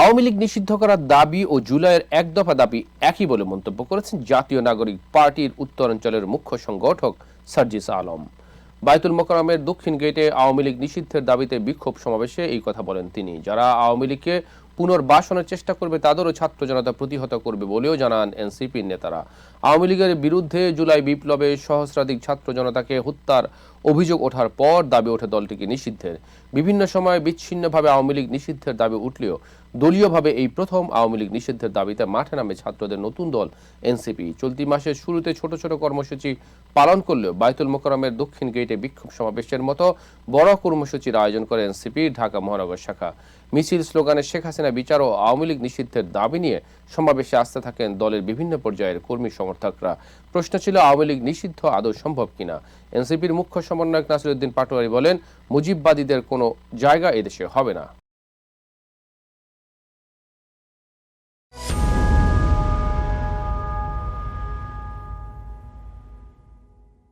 আওয়ামী লীগ নিষিদ্ধ করার দাবি ও জুলাইয়ের এক দফা দাবি একই বলে মন্তব্য করেছেন জাতীয় নাগরিক পার্টির উত্তরাঞ্চলের মুখ্য সংগঠক সার্জিস আলম। বায়তুল মোকারমের দক্ষিণ গেটে আওয়ামী লীগ নিষিদ্ধের দাবিতে বিক্ষোভ সমাবেশে এই কথা বলেন তিনি। যারা আওয়ামী লীগকে পুনর্বাসনের চেষ্টা করবে, তাদেরও ছাত্র জনতা প্রতিহত করবে বলেও জানান এনসিপির নেতারা। আওয়ামী লীগের বিরুদ্ধে জুলাই বিপ্লবে সহস্রাধিক ছাত্র জনতাকে হত্যার অভিযোগ ওঠার পর দাবি ওঠে দলটিকে নিষিদ্ধের। বিভিন্ন সময় বিচ্ছিন্নভাবে আওয়ামী লীগ নিষিদ্ধের দাবি উঠলেও দলীয়ভাবে এই প্রথম আওয়ামী লীগ নিষিদ্ধের দাবিতে মাঠে নামে ছাত্রদের নতুন দল, এনসিপি। চলতি মাসের শুরুতে ছোট ছোট কর্মসূচি পালন করলেও বায়তুল মোকারমের দক্ষিণ গেটে বিক্ষোভ সমাবেশের মতো বড় কর্মসূচির আয়োজন করে এনসিপি, ঢাকা মহানগর শাখা। মিছিল স্লোগানে শেখ হাসিনা বিচার ও আওয়ামী লীগ নিষিদ্ধের দাবি নিয়ে সমাবেশে আসতে থাকেন দলের বিভিন্ন পর্যায়ের কর্মী সমর্থকরা। প্রশ্ন ছিল, আওয়ামী লীগ নিষিদ্ধ, আদৌ সম্ভব কিনা? এনসিপির মুখ্য সমন্বয়ক নাসিরুদ্দিন পাটোয়ারি বলেন, মুজিববাদীদের কোনো জায়গা এদেশে হবে না।